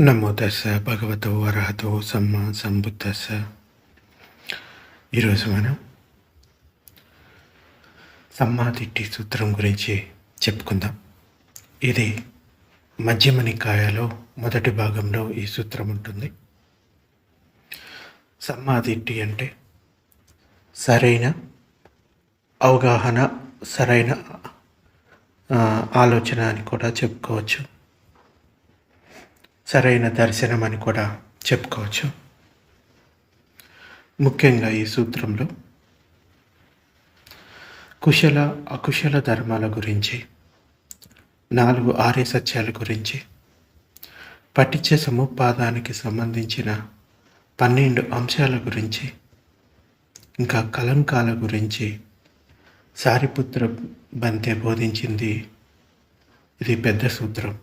నమో తస్స భగవతో అర్హతో సమ్మ సంబుద్ధస ఈరోజు మనం సమ్మాదిట్టి సూత్రం గురించి చెప్పుకుందాం. ఇది మధ్యమ నికాయలో మొదటి భాగంలో ఈ సూత్రం ఉంటుంది. సమ్మాదిట్టి అంటే సరైన అవగాహన సరైన ఆలోచన అని కూడా చెప్పుకోవచ్చు. సరైన దర్శనం అని కూడా చెప్పుకోవచ్చు. ముఖ్యంగా ఈ సూత్రంలో కుశల అకుశల ధర్మాల గురించి నాలుగు ఆర్య సత్యాల గురించి పఠించే సముపాదానికి సంబంధించిన పన్నెండు అంశాల గురించి ఇంకా కలంకాల గురించి సారిపుత్ర బంతే బోధించింది. ఇది పెద్ద సూత్రం.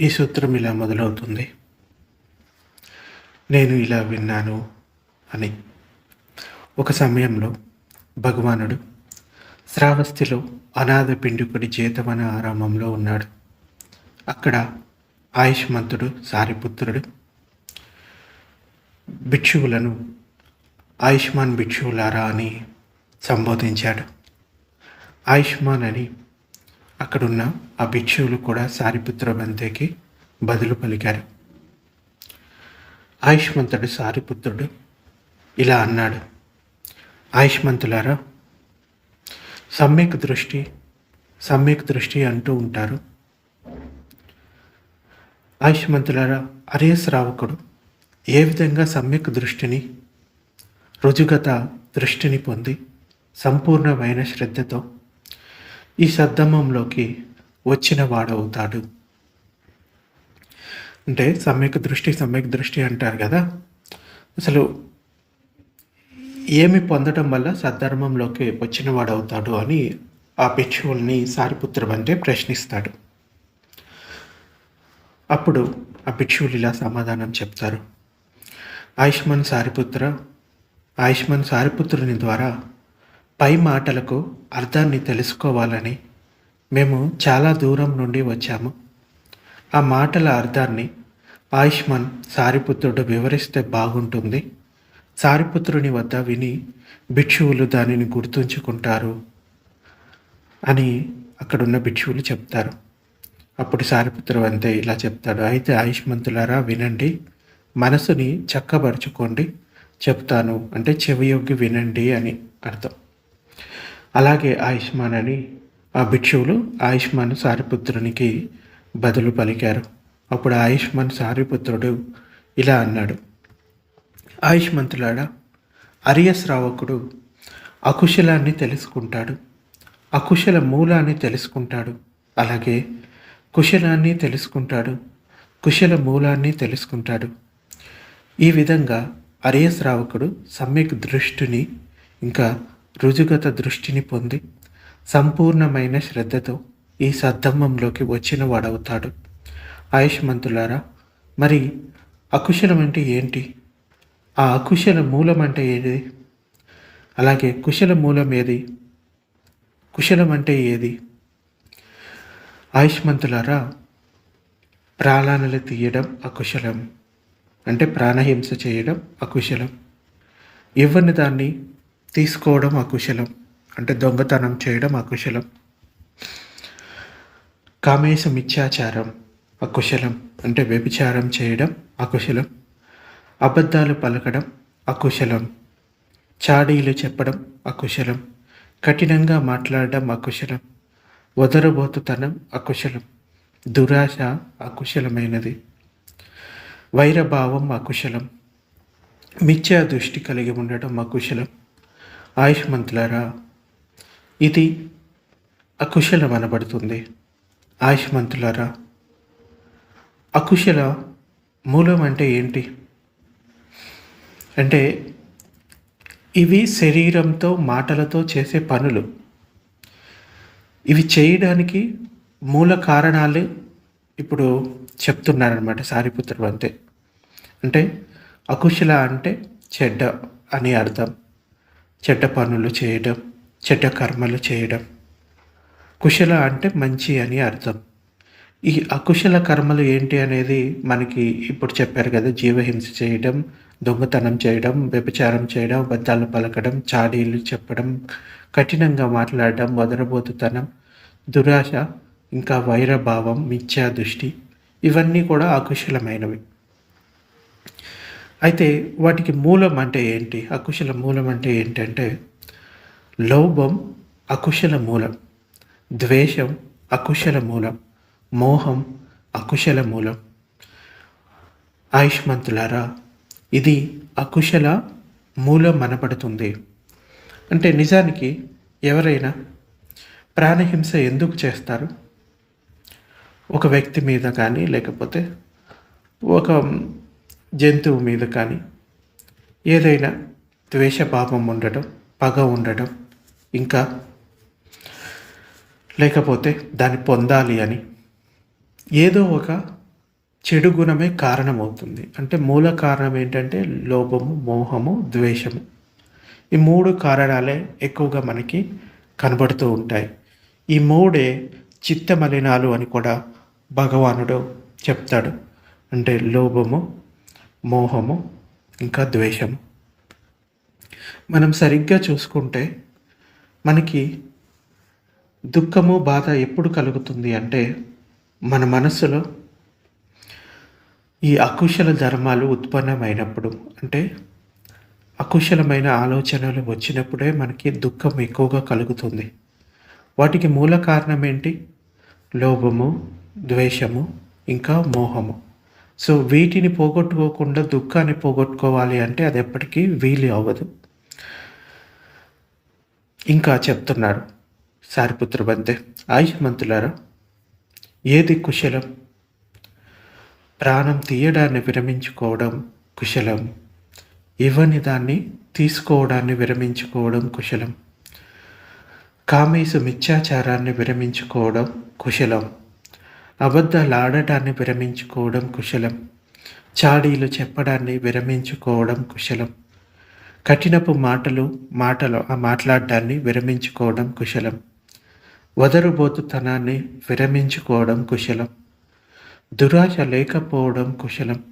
ఈ సూత్రం ఇలా మొదలవుతుంది. నేను ఇలా విన్నాను అని. ఒక సమయంలో భగవానుడు శ్రావస్తిలో అనాథ పిండుకుడి చేతవన ఆరామంలో ఉన్నాడు. అక్కడ ఆయుష్మంతుడు సారిపుత్రుడు భిక్షువులను ఆయుష్మాన్ భిక్షువులారా అని సంబోధించాడు. ఆయుష్మాన్ అని అక్కడున్న ఆ భిక్షువులు కూడా సారిపుత్ర బంతేకి బదులు పలికారు. ఆయుష్మంతుడు సారిపుత్రుడు ఇలా అన్నాడు. ఆయుష్మంతులారా సమ్యక్ దృష్టి సమ్యక్ దృష్టి అంటూ ఉంటారు. ఆయుష్మంతులారా అరే శ్రావకుడు ఏ విధంగా సమ్యక్ దృష్టిని రుజుగత దృష్టిని పొంది సంపూర్ణమైన శ్రద్ధతో ఈ సద్ధమంలోకి వచ్చిన వాడవుతాడు అంటే సమ్యక్ దృష్టి సమ్యక్ దృష్టి అంటారు కదా. అసలు ఏమి పొందడం వల్ల సద్ధర్మంలోకి వచ్చిన వాడవుతాడు అని ఆ భిక్షువుల్ని సారిపుత్రం అంటే ప్రశ్నిస్తాడు. అప్పుడు ఆ భిక్షువులు ఇలా సమాధానం చెప్తారు. ఆయుష్మాన్ సారిపుత్ర ఆయుష్మాన్ సారిపుత్రుని ద్వారా పై మాటలకు అర్థాన్ని తెలుసుకోవాలని మేము చాలా దూరం నుండి వచ్చాము. ఆ మాటల అర్థాన్ని ఆయుష్మాన్ సారిపుత్రుడు వివరిస్తే బాగుంటుంది. సారిపుత్రుని వద్ద విని భిక్షువులు దానిని గుర్తుంచుకుంటారు అని అక్కడున్న భిక్షువులు చెప్తారు. అప్పుడు సారిపుత్రు అంతే ఇలా చెప్తాడు. అయితే ఆయుష్మంతులారా వినండి. మనసుని చక్కబరుచుకోండి. చెప్తాను. అంటే చెవియొగ్గి వినండి అని అర్థం. అలాగే ఆయుష్మాన్ అని ఆ భిక్షువులు ఆయుష్మాన్ సారిపుత్రునికి బదులు పలికారు. అప్పుడు ఆయుష్మాన్ సారిపుత్రుడు ఇలా అన్నాడు. ఆయుష్మంతులాడా అరియశ్రావకుడు అకుశలాన్ని తెలుసుకుంటాడు. అకుశల మూలాన్ని తెలుసుకుంటాడు. అలాగే కుశలాన్ని తెలుసుకుంటాడు. కుశల మూలాన్ని తెలుసుకుంటాడు. ఈ విధంగా అరియశ్రావకుడు సమ్యక్ దృష్టిని ఇంకా రుజుగత దృష్టిని పొంది సంపూర్ణమైన శ్రద్ధతో ఈ సద్ధమ్మంలోకి వచ్చిన వాడవుతాడు. ఆయుష్మంతులారా మరి అకుశలం అంటే ఏంటి? ఆ అకుశల మూలం అంటే ఏది? అలాగే కుశల మూలం ఏది? కుశలం అంటే ఏది? ఆయుష్మంతులారా ప్రాణాలను తీయడం అకుశలం. అంటే ప్రాణహింస చేయడం అకుశలం. ఇవ్వని దాన్ని తీసుకోవడం అకుశలం. అంటే దొంగతనం చేయడం అకుశలం. కామేశ మిథ్యాచారం అకుశలం. అంటే వ్యభిచారం చేయడం అకుశలం. అబద్ధాలు పలకడం అకుశలం. చాడీలు చెప్పడం అకుశలం. కఠినంగా మాట్లాడడం అకుశలం. వదరబోతుతనం అకుశలం. దురాశ అకుశలమైనది. వైరభావం అకుశలం. మిథ్యా దృష్టి కలిగి ఉండడం అకుశలం. ఆయుష్మంతులారా ఇది అకుశలం అనబడుతుంది ఆయుష్మంతులారా అకుశల మూలం అంటే ఏంటి? అంటే ఇవి శరీరంతో మాటలతో చేసే పనులు. ఇవి చేయడానికి మూల కారణాలు ఇప్పుడు చెప్తున్నారనమాట సారిపుత్రుడు అంతే. అంటే అకుశల అంటే చెడ్డ అని అర్థం. చెడ్డ పనులు చేయడం చెడ్డ కర్మలు చేయడం. కుశల అంటే మంచి అని అర్థం. ఈ అకుశల కర్మలు ఏంటి అనేది మనకి ఇప్పుడు చెప్పారు కదా జీవహింస చేయడం దొంగతనం చేయడం వ్యభిచారం చేయడం అబద్ధాలు పలకడం చాడీలు చెప్పడం కఠినంగా మాట్లాడడం వదరబోతుతనం దురాశ ఇంకా వైరభావం మిథ్యా దృష్టి ఇవన్నీ కూడా అకుశలమైనవి. అయితే వాటికి మూలం అంటే ఏంటి? అకుశల మూలం అంటే ఏంటంటే లోభం అకుశల మూలం ద్వేషం అకుశల మూలం మోహం అకుశల మూలం. ఆయుష్మంతులారా ఇది అకుశల మూలం అనబడుతుంది. అంటే నిజానికి ఎవరైనా ప్రాణహింస ఎందుకు చేస్తారు? ఒక వ్యక్తి మీద కానీ లేకపోతే ఒక జంతువు మీద కానీ ఏదైనా ద్వేషభావం ఉండటం పగ ఉండటం ఇంకా లేకపోతే దాన్ని పొందాలి అని ఏదో ఒక చెడు గుణమే కారణమవుతుంది. అంటే మూల కారణం ఏంటంటే లోభము మోహము ద్వేషము. ఈ మూడు కారణాలే ఎక్కువగా మనకి కనబడుతూ ఉంటాయి. ఈ మూడే చిత్త మలినాలు అని కూడా భగవానుడు చెప్తాడు. అంటే లోభము మోహము ఇంకా ద్వేషము. మనం సరిగ్గా చూసుకుంటే మనకి దుఃఖము బాధ ఎప్పుడు కలుగుతుంది అంటే మన మనసులో ఈ అకుశల ధర్మాలు ఉత్పన్నమైనప్పుడు అంటే అకుశలమైన ఆలోచనలు వచ్చినప్పుడే మనకి దుఃఖం ఎక్కువగా కలుగుతుంది. వాటికి మూల కారణం ఏంటి? లోభము ద్వేషము ఇంకా మోహము. సో వీటిని పోగొట్టుకోకుండా దుఃఖాన్ని పోగొట్టుకోవాలి అంటే అది ఎప్పటికీ వీలు అవ్వదు. ఇంకా చెప్తున్నారు సారిపుత్ర బంతే ఆయుష్మంతులారా ఏది కుశలం? ప్రాణం తీయడాన్ని విరమించుకోవడం కుశలం. ఇవ్వని దాన్ని తీసుకోవడాన్ని విరమించుకోవడం కుశలం. కామేశ మిథ్యాచారాన్ని విరమించుకోవడం కుశలం. అబద్ధాలు ఆడటాన్ని విరమించుకోవడం కుశలం. చాడీలు చెప్పడాన్ని విరమించుకోవడం కుశలం. కఠినపు మాటలు మాటలు ఆ మాట్లాడడాన్ని విరమించుకోవడం కుశలం. వదరుబోతుతనాన్ని విరమించుకోవడం కుశలం. దురాశ లేకపోవడం కుశలం.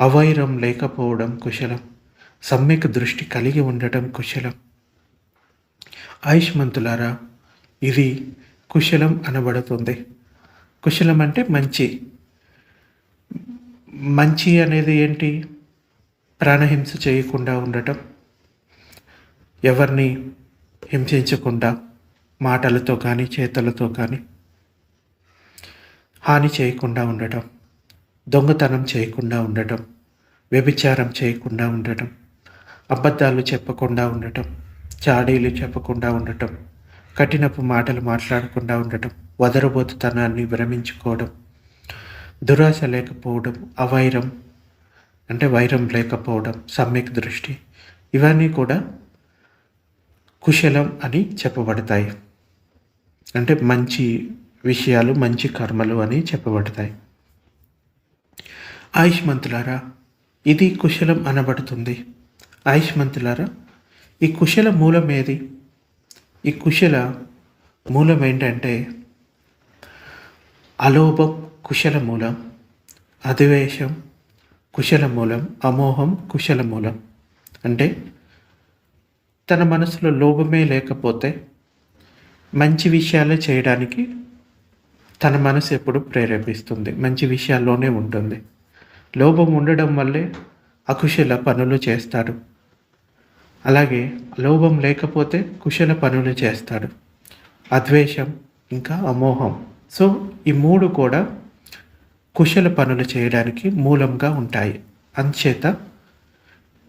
అవైరం లేకపోవడం కుశలం. సమ్యక్ దృష్టి కలిగి ఉండటం కుశలం. ఆయుష్మంతులారా ఇది కుశలం అనబడుతుంది. కుశలం అంటే మంచి. మంచి అనేది ఏంటి? ప్రాణహింస చేయకుండా ఉండటం. ఎవరిని హింసించకుండా మాటలతో కానీ చేతలతో కానీ హాని చేయకుండా ఉండటం. దొంగతనం చేయకుండా ఉండటం. వ్యభిచారం చేయకుండా ఉండటం. అబద్ధాలు చెప్పకుండా ఉండటం. చాడీలు చెప్పకుండా ఉండటం. కఠినపు మాటలు మాట్లాడకుండా ఉండటం. వదరబోతుతనాన్ని విరమించుకోవడం దురాశ లేకపోవడం అవైరం అంటే వైరం లేకపోవడం సమ్యక్ దృష్టి ఇవన్నీ కూడా కుశలం అని చెప్పబడతాయి. అంటే మంచి విషయాలు మంచి కర్మలు అని చెప్పబడతాయి. ఆయుష్మంతులారా ఇది కుశలం అనబడుతుంది. ఆయుష్మంతులారా ఈ కుశల మూలం ఏది? ఈ కుశల మూలం ఏంటంటే అలోభం కుశల మూలం అధివేశం కుశల మూలం అమోహం కుశల మూలం అంటే తన మనసులో లోభమే లేకపోతే మంచి విషయాలే చేయడానికి తన మనసు ఎప్పుడు ప్రేరేపిస్తుంది. మంచి విషయాల్లోనే ఉంటుంది. లోభం ఉండడం వల్లే అకుశల పనులు చేస్తాడు. అలాగే లోభం లేకపోతే కుశల పనులు చేస్తాడు. అద్వేషం ఇంకా అమోహం. సో ఈ మూడు కూడా కుశల పనులు చేయడానికి మూలంగా ఉంటాయి. అంచేత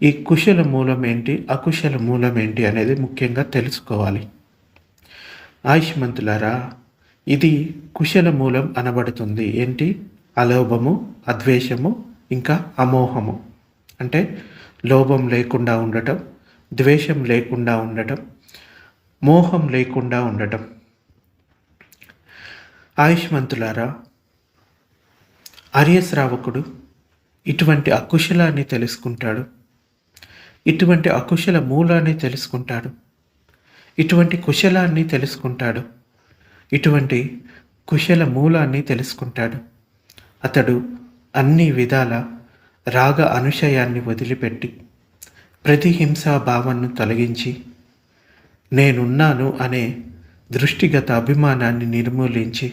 ఈ కుశల మూలం ఏంటి అకుశల మూలం ఏంటి అనేది ముఖ్యంగా తెలుసుకోవాలి. ఆయుష్మంతులారా ఇది కుశల మూలం అనబడుతుంది. ఏంటి? అలోభము అద్వేషము ఇంకా అమోహము. అంటే లోభం లేకుండా ఉండటం ద్వేషం లేకుండా ఉండటం మోహం లేకుండా ఉండటం. ఆయుష్మంతులారా ఆర్యశ్రావకుడు ఇటువంటి అకుశలాన్ని తెలుసుకుంటాడు. ఇటువంటి అకుశల మూలాన్ని తెలుసుకుంటాడు. ఇటువంటి కుశలాన్ని తెలుసుకుంటాడు. ఇటువంటి కుశల మూలాన్ని తెలుసుకుంటాడు. అతడు అన్ని విధాల రాగ అనుశయాన్ని వదిలిపెట్టి ప్రతిహింసా భావనను తొలగించి నేనున్నాను అనే దృష్టిగత అభిమానాన్ని నిర్మూలించి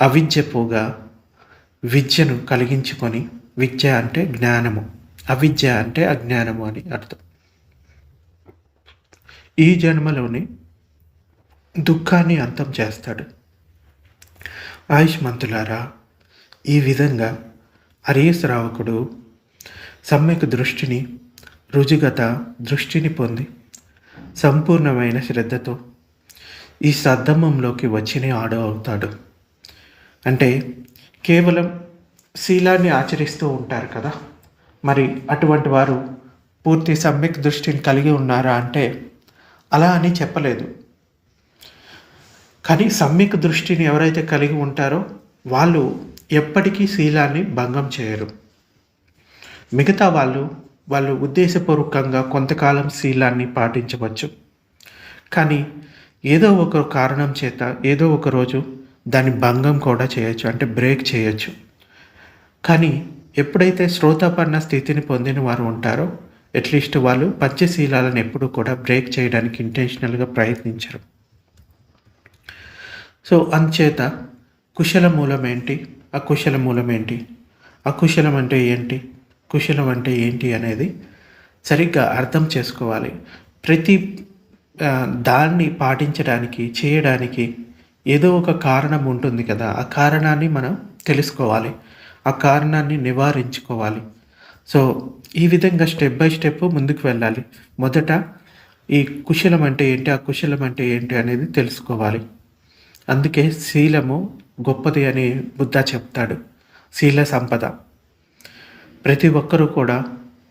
అవిద్య పోగా విద్యను కలిగించుకొని విద్య అంటే జ్ఞానము. అవిద్య అంటే అజ్ఞానము అని అర్థం. ఈ జన్మలోని దుఃఖాన్ని అంతం చేస్తాడు. ఆయుష్మంతులారా ఈ విధంగా హరీష్ రావకుడు సమ్యక్ దృష్టిని రుజుగత దృష్టిని పొంది సంపూర్ణమైన శ్రద్ధతో ఈ సద్దమ్మంలోకి వచ్చిన ఆడో అవుతాడు. అంటే కేవలం శీలాన్ని ఆచరిస్తూ ఉంటారు కదా. మరి అటువంటి వారు పూర్తి సమ్యక్ దృష్టిని కలిగి ఉన్నారా అంటే అలా అని చెప్పలేదు. కానీ సమ్యక్ దృష్టిని ఎవరైతే కలిగి ఉంటారో వాళ్ళు ఎప్పటికీ శీలాన్ని భంగం చేయరు. మిగతా వాళ్ళు వాళ్ళు ఉద్దేశపూర్వకంగా కొంతకాలం శీలాన్ని పాటించవచ్చు. కానీ ఏదో ఒక కారణం చేత ఏదో ఒక రోజు దాని భంగం కూడా చేయొచ్చు అంటే బ్రేక్ చేయొచ్చు. కానీ ఎప్పుడైతే శ్రోతాపన్న స్థితిని పొందిన వారు ఉంటారో అట్లీస్ట్ వాళ్ళు పంచశీలాలను ఎప్పుడూ కూడా బ్రేక్ చేయడానికి ఇంటెన్షనల్గా ప్రయత్నించరు. సో అందుచేత కుశల మూలం ఏంటి? అకుశల మూలం ఏంటి? అకుశలం అంటే ఏంటి? కుశలం అంటే ఏంటి అనేది సరిగ్గా అర్థం చేసుకోవాలి. ప్రతి దాన్ని పాటించడానికి చేయడానికి ఏదో ఒక కారణం ఉంటుంది కదా ఆ కారణాన్ని మనం తెలుసుకోవాలి. ఆ కారణాన్ని నివారించుకోవాలి. సో ఈ విధంగా స్టెప్ బై స్టెప్ ముందుకు వెళ్ళాలి. మొదట ఈ కుశలం అంటే ఏంటి ఆ కుశలం అంటే ఏంటి అనేది తెలుసుకోవాలి. అందుకే శీలము గొప్పది అని బుద్ధ చెప్తాడు. శీల సంపద. ప్రతి ఒక్కరూ కూడా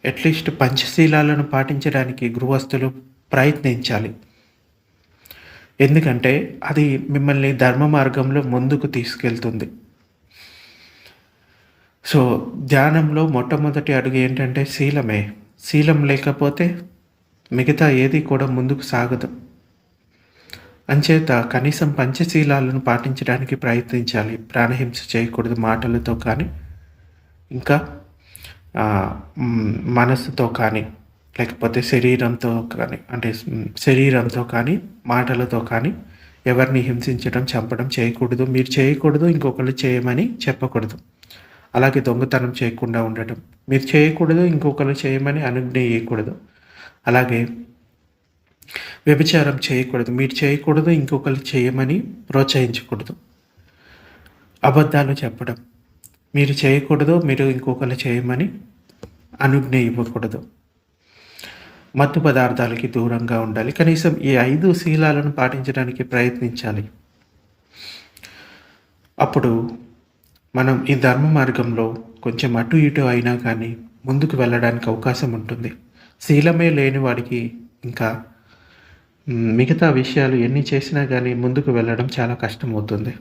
అట్లీస్ట్ పంచశీలాలను పాటించడానికి గృహస్థులు ప్రయత్నించాలి. ఎందుకంటే అది మిమ్మల్ని ధర్మ మార్గంలో ముందుకు తీసుకెళ్తుంది. సో ధ్యానంలో మొట్టమొదటి అడుగు ఏంటంటే శీలమే. శీలం లేకపోతే మిగతా ఏది కూడా ముందుకు సాగదు. అంచేత కనీసం పంచశీలాలను పాటించడానికి ప్రయత్నించాలి. ప్రాణహింస చేయకూడదు మాటలతో కానీ ఇంకా మనసుతో కానీ. లేకపోతే శరీరంతో కానీ అంటే శరీరంతో కానీ మాటలతో కానీ ఎవరిని హింసించడం చంపడం చేయకూడదు. మీరు చేయకూడదు ఇంకొకరు చేయమని చెప్పకూడదు. అలాగే దొంగతనం చేయకుండా ఉండటం. మీరు చేయకూడదు ఇంకొకరు చేయమని అనుజ్ఞ చేయకూడదు అలాగే వ్యభిచారం చేయకూడదు. మీరు చేయకూడదు ఇంకొకరు చేయమని ప్రోత్సహించకూడదు. అబద్ధాలు చెప్పడం. మీరు చేయకూడదు మీరు ఇంకొకరు చేయమని అనుజ్ఞ ఇవ్వకూడదు. మత్తు పదార్థాలకి దూరంగా ఉండాలి. కనీసం ఈ ఐదు శీలాలను పాటించడానికి ప్రయత్నించాలి. అప్పుడు మనం ఈ ధర్మ మార్గంలో కొంచెం అటు ఇటు అయినా కానీ ముందుకు వెళ్ళడానికి అవకాశం ఉంటుంది. శీలమే లేని వాడికి ఇంకా మిగతా విషయాలు ఎన్ని చేసినా కానీ ముందుకు వెళ్ళడం చాలా కష్టమవుతుంది.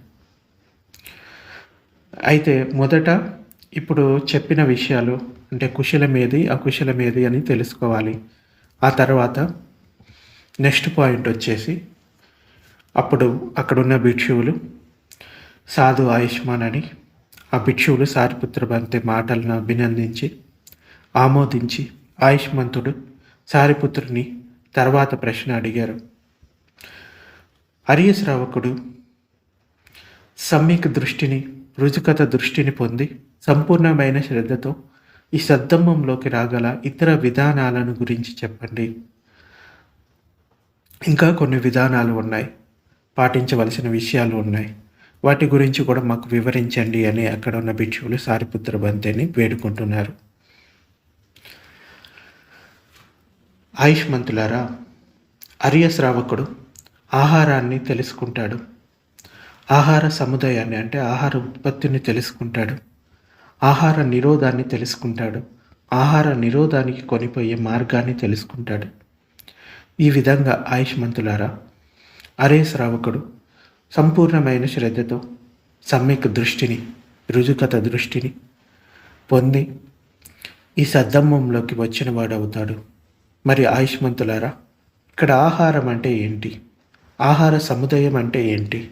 అయితే మొదట ఇప్పుడు చెప్పిన విషయాలు అంటే కుశలమేది అకుశలమేది అని తెలుసుకోవాలి. ఆ తర్వాత నెక్స్ట్ పాయింట్ వచ్చేసి అప్పుడు అక్కడున్న భిక్షువులు సాధు ఆయుష్మాన్ అని ఆ భిక్షువులు సారిపుత్ర బంతి మాటలను అభినందించి ఆమోదించి ఆయుష్మంతుడు సారిపుత్రుని తర్వాత ప్రశ్న అడిగారు. హరియస్ రావకుడు సమ్యక్ దృష్టిని రుజుకత దృష్టిని పొంది సంపూర్ణమైన శ్రద్ధతో ఈ సద్దమ్మంలోకి రాగల ఇతర విధానాలను గురించి చెప్పండి. ఇంకా కొన్ని విధానాలు ఉన్నాయి. పాటించవలసిన విషయాలు ఉన్నాయి. వాటి గురించి కూడా మాకు వివరించండి అని అక్కడ ఉన్న భిక్షువులు సారిపుత్ర బంతిని వేడుకుంటున్నారు. ఆయుష్మంతులారా అరియ శ్రావకుడు ఆహారాన్ని తెలుసుకుంటాడు. ఆహార సముదాయాన్ని అంటే ఆహార ఉత్పత్తిని తెలుసుకుంటాడు. ఆహార నిరోధాన్ని తెలుసుకుంటాడు. ఆహార నిరోధానికి కొనిపోయే మార్గాన్ని తెలుసుకుంటాడు. ఈ విధంగా ఆయుష్మంతులారా అరే శ్రావకుడు సంపూర్ణమైన శ్రద్ధతో సమ్యక్ దృష్టిని రుజుకత దృష్టిని పొంది ఈ సద్దమ్మంలోకి వచ్చిన వాడవుతాడు మరి ఆయుష్మంతులారా ఇక్కడ ఆహారం అంటే ఏంటి? ఆహార సముదాయం అంటే ఏంటి?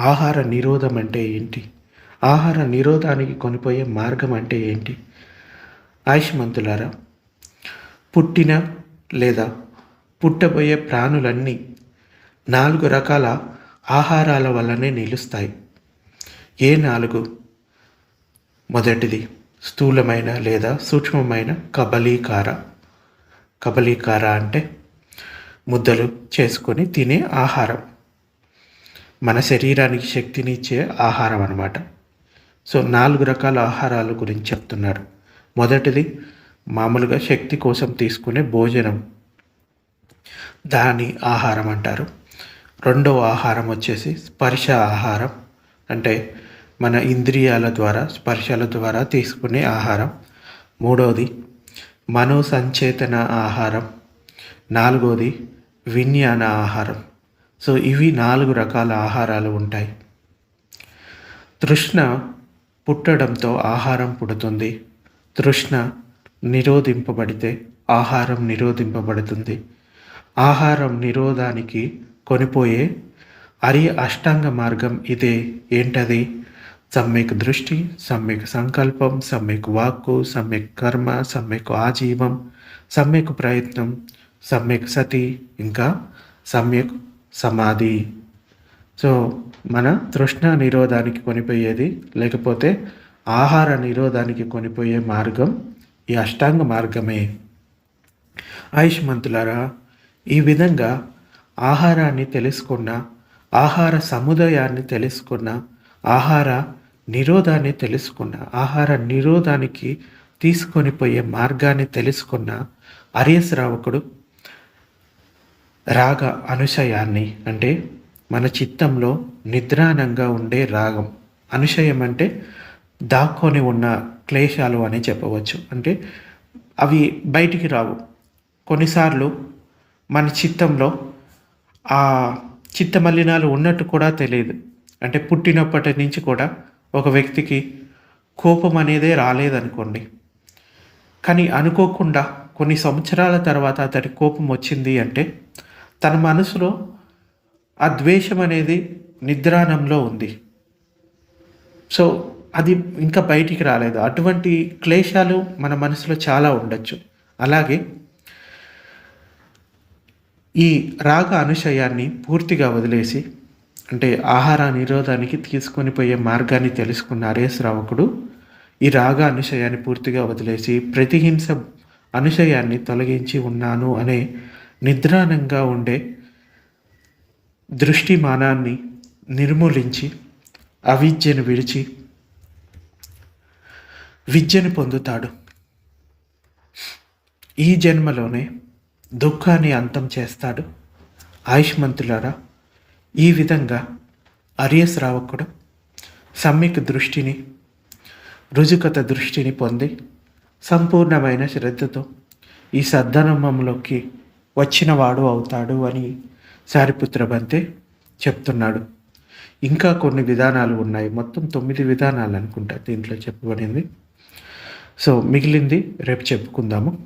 ఆహార నిరోధం అంటే ఏంటి? ఆహార నిరోధానికి కొనిపోయే మార్గం అంటే ఏంటి? ఆయుష్మంతులారా పుట్టిన లేదా పుట్టబోయే ప్రాణులన్నీ నాలుగు రకాల ఆహారాల వల్లనే నిలుస్తాయి. ఏ నాలుగు? మొదటిది స్థూలమైన లేదా సూక్ష్మమైన కబలీకార కబలీకార అంటే ముద్దలు చేసుకొని తినే ఆహారం. మన శరీరానికి శక్తిని ఇచ్చే ఆహారం అన్నమాట. సో నాలుగు రకాల ఆహారాల గురించి చెప్తున్నారు. మొదటిది మామూలుగా శక్తి కోసం తీసుకునే భోజనం. దాని ఆహారం అంటారు. రెండవ ఆహారం వచ్చేసి స్పర్శ ఆహారం. అంటే మన ఇంద్రియాల ద్వారా స్పర్శల ద్వారా తీసుకునే ఆహారం. మూడవది మనో సంచేతన ఆహారం. నాలుగవది విజ్ఞాన ఆహారం. సో ఇవి నాలుగు రకాల ఆహారాలు ఉంటాయి. తృష్ణ పుట్టడంతో ఆహారం పుడుతుంది. తృష్ణ నిరోధింపబడితే ఆహారం నిరోధింపబడుతుంది. ఆహారం నిరోధానికి కొనిపోయే అరి అష్టాంగ మార్గం ఇదే. ఏంటది? సమ్యక్ దృష్టి సమ్యక్ సంకల్పం సమ్యక్ వాక్కు సమ్యక్ కర్మ సమ్యక్ ఆజీవం సమ్యక్ ప్రయత్నం సమ్యక్ సతి ఇంకా సమ్యక్ సమాధి. సో మన తృష్ణ నిరోధానికి కొనిపోయేది లేకపోతే ఆహార నిరోధానికి కొనిపోయే మార్గం ఈ అష్టాంగ మార్గమే. ఆయుష్మంతులారా ఈ విధంగా ఆహారాన్ని తెలుసుకున్న ఆహార సముదాయాన్ని తెలుసుకున్న ఆహార నిరోధాన్ని తెలుసుకున్న ఆహార నిరోధానికి తీసుకొని పోయే మార్గాన్ని తెలుసుకున్న అరియశ్రావకుడు రాగ అనుశయాన్ని అంటే మన చిత్తంలో నిద్రానంగా ఉండే రాగం. అనుశయం అంటే దాక్కొని ఉన్న క్లేశాలు అని చెప్పవచ్చు. అంటే అవి బయటికి రావు. కొన్నిసార్లు మన చిత్తంలో ఆ చిత్తమలినాలు ఉన్నట్టు కూడా తెలియదు. అంటే పుట్టినప్పటి నుంచి కూడా ఒక వ్యక్తికి కోపం అనేదే రాలేదనుకోండి. కానీ అనుకోకుండా కొన్ని సంవత్సరాల తర్వాత అతడి కోపం వచ్చింది అంటే తన మనసులో ఆ ద్వేషం అనేది నిద్రాణంలో ఉంది. సో అది ఇంకా బయటికి రాలేదు. అటువంటి క్లేశాలు మన మనసులో చాలా ఉండొచ్చు. అలాగే ఈ రాగ అనుశయాన్ని పూర్తిగా వదిలేసి అంటే ఆహార నిరోధానికి తీసుకొని పోయే మార్గాన్ని తెలుసుకున్న అరేశ్రావకుడు ఈ రాగ అనుశయాన్ని పూర్తిగా వదిలేసి ప్రతిహింస అనుశయాన్ని తొలగించి ఉన్నాను అనే నిద్రానంగా ఉండే దృష్టిమానాన్ని నిర్మూలించి అవిద్యను విడిచి విద్యను పొందుతాడు. ఈ జన్మలోనే దుఃఖాన్ని అంతం చేస్తాడు. ఆయుష్మంతులారా ఈ విధంగా అరియశ్రావకుడు సమ్యక్ దృష్టిని రుజుకత దృష్టిని పొంది సంపూర్ణమైన శ్రద్ధతో ఈ సద్ధనమ్మంలోకి వచ్చినవాడు అవుతాడు అని సారిపుత్ర బంతే చెప్తున్నాడు. ఇంకా కొన్ని విధానాలు ఉన్నాయి. మొత్తం తొమ్మిది విధానాలు అనుకుంటా దీంట్లో చెప్పబడింది. సో మిగిలింది రేపు చెప్పుకుందాము.